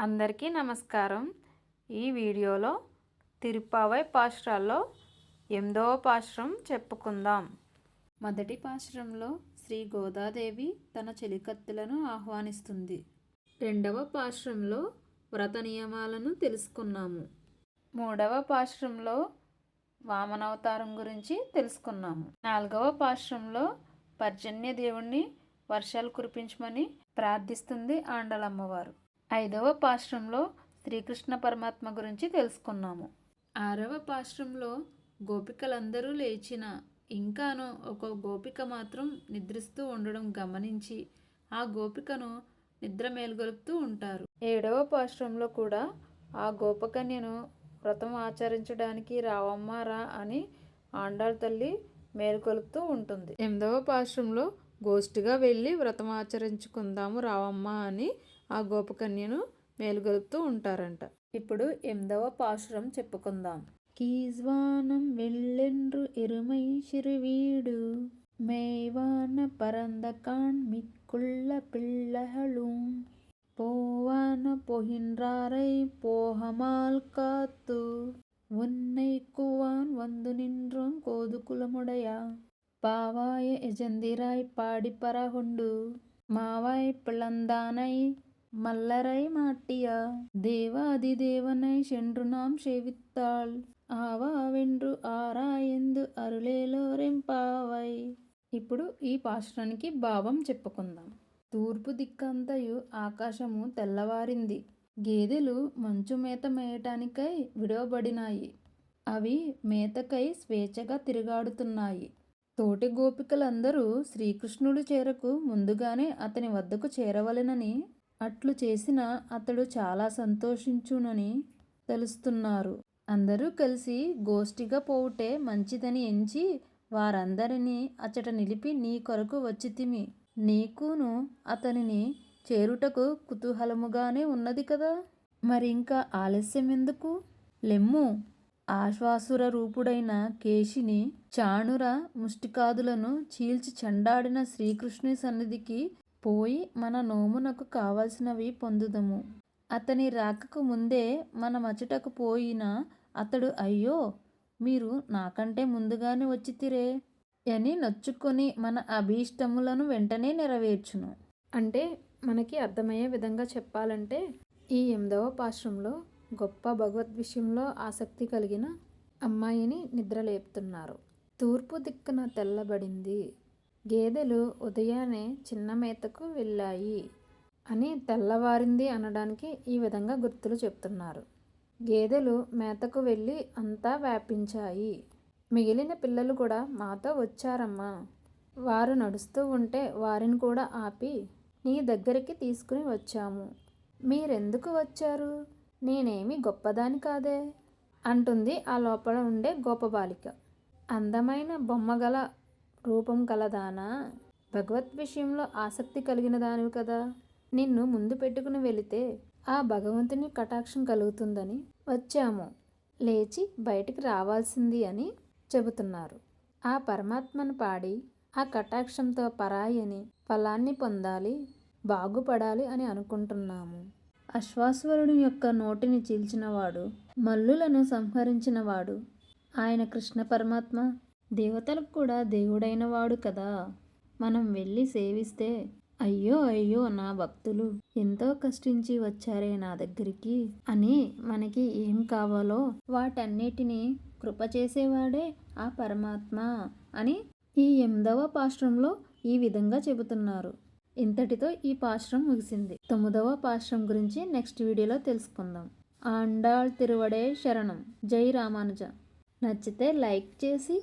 అందరికీ నమస్కారం. ఈ వీడియోలో తిరుపావై పాశ్రాల్లో ఎనిమిదవ పాశ్రం చెప్పుకుందాం. మొదటి పాశ్రంలో శ్రీ గోదాదేవి తన చెలికత్తులను ఆహ్వానిస్తుంది. రెండవ పాశ్రంలో వ్రత నియమాలను తెలుసుకున్నాము. మూడవ పాశ్రంలో వామనవతారం గురించి తెలుసుకున్నాము. నాలుగవ పాశ్రంలో పర్జన్య దేవుణ్ణి వర్షాలు కురిపించమని ప్రార్థిస్తుంది ఆండలమ్మవారు. ఐదవ పాశ్రంలో శ్రీకృష్ణ పరమాత్మ గురించి తెలుసుకున్నాము. ఆరవ పాశ్రంలో గోపికలందరూ లేచిన ఇంకాను ఒక గోపిక మాత్రం నిద్రిస్తూ ఉండడం గమనించి ఆ గోపికను నిద్ర మేల్గొలుపుతూ ఉంటారు. ఏడవ పాశ్రంలో కూడా ఆ గోపకన్యను వ్రతం ఆచరించడానికి రావమ్మారా అని ఆండాళ్ తల్లి మేల్కొలుపుతూ ఉంటుంది. ఎనిమిదవ పాశ్రంలో గోష్ఠిగా వెళ్ళి వ్రతం ఆచరించుకుందాము రావమ్మ అని ఆ గోపకన్యను మేలుగొలుపుతూ ఉంటారంట ఇప్పుడు ఎనిమిదవ పాశురం చెప్పుకుందాం కీజ్వానం వెళ్ళెండ్రు ఎరుమై సిరువీడు మేవాన పరందకాన్ మిక్కుళ్ళ పిల్లహళుం போவான பொகின்றாரை போகமால் காத்து உன்னை குவான் வந்து நின்றும் கோது குலமுடையா பாவாய எஜந்திராய் பாடி பரகுண்டு மாவாய் பிளந்தானை மல்லரை மாட்டியா தேவாதிதேவனை சென்று நாம் சேவித்தாள் ఆవావెండ్రు ఆరాయందు అరులేలోరెంపావై ఇప్పుడు ఈ పాశ్రానికి భావం చెప్పుకుందాం తూర్పు దిక్కంతయు ఆకాశము తెల్లవారింది గేదెలు మంచు మేత మేయటానికై విడవబడినాయి అవి మేతకై స్వేచ్ఛగా తిరుగాడుతున్నాయి తోటి గోపికలందరూ శ్రీకృష్ణుడు చేరకు ముందుగానే అతని వద్దకు చేరవలెనని అట్లు చేసిన అతడు చాలా సంతోషించునని తెలుస్తున్నారు. అందరూ కలిసి గోష్ఠిగా పోవుటే మంచిదని ఎంచి వారందరినీ అచట నిలిపి నీ కొరకు వచ్చితిమి. నీకును అతనిని చేరుటకు కుతూహలముగానే ఉన్నది కదా? మరి ఇంకా ఆలస్యం ఎందుకు లెమ్ము ఆశ్వాసుర రూపుడైన కేశిని చాణుర ముష్టికాదులను చీల్చి చెండాడిన శ్రీకృష్ణుని సన్నిధికి పోయి మన నోమునకు కావలసినవి పొందుదము. అతని రాకకు ముందే మనమచటకు పోయిన అతడు అయ్యో మీరు నాకంటే ముందుగానే వచ్చితిరే అని నొచ్చుకొని మన అభీష్టములను వెంటనే నెరవేర్చును. అంటే మనకి అర్థమయ్యే విధంగా చెప్పాలంటే ఈ ఎనిమిదవ పాశ్రంలో గొప్ప భగవద్ విషయంలో ఆసక్తి కలిగిన అమ్మాయిని నిద్రలేపుతున్నారు. తూర్పు దిక్కున తెల్లబడింది. గేదెలు ఉదయాన్నే చిన్న మేతకు వెళ్ళాయి అని తెల్లవారింది అనడానికి ఈ విధంగా గుర్తులు చెప్తున్నారు. గేదెలు మేతకు వెళ్ళి అంతా వ్యాపించాయి. మిగిలిన పిల్లలు కూడా మాతో వచ్చారమ్మా. వారు నడుస్తూ ఉంటే వారిని కూడా ఆపి నీ దగ్గరికి తీసుకుని వచ్చాము. మీరెందుకు వచ్చారు? నేనేమి గొప్పదాని కాదే? అంటుంది ఆ లోపల ఉండే గోపబాలిక. అందమైన బొమ్మగల రూపం కలదానా? భగవత్ విషయంలో ఆసక్తి కలిగిన దానివి కదా. నిన్ను ముందు పెట్టుకుని వెళితే ఆ భగవంతుని కటాక్షం కలుగుతుందని వచ్చాము. లేచి బయటికి రావాల్సింది అని చెబుతున్నారు. ఆ పరమాత్మను పాడి ఆ కటాక్షంతో పరాయని ఫలాన్ని పొందాలి బాగుపడాలి అని అనుకుంటున్నాము. అశ్వాశ్వరుని యొక్క నోటిని చీల్చినవాడు మల్లులను సంహరించినవాడు. ఆయన కృష్ణ పరమాత్మ దేవతలకు కూడా దేవుడైన వాడు కదా. మనం వెళ్ళి సేవిస్తే అయ్యో అయ్యో నా భక్తులు ఎంతో కష్టించి వచ్చారే నా దగ్గరికి అని మనకి ఏం కావాలో వాటన్నిటినీ కృప చేసేవాడే ఆ పరమాత్మ అని ఈ ఎనిమిదవ పాశ్రంలో ఈ విధంగా చెబుతున్నారు. ఇంతటితో ఈ పాశ్రం ముగిసింది. తొమ్మిదవ పాశ్రం గురించి నెక్స్ట్ వీడియోలో తెలుసుకుందాం. ఆండాళ్ తిరువడే శరణం. జై రామానుజ. నచ్చితే లైక్ చేసి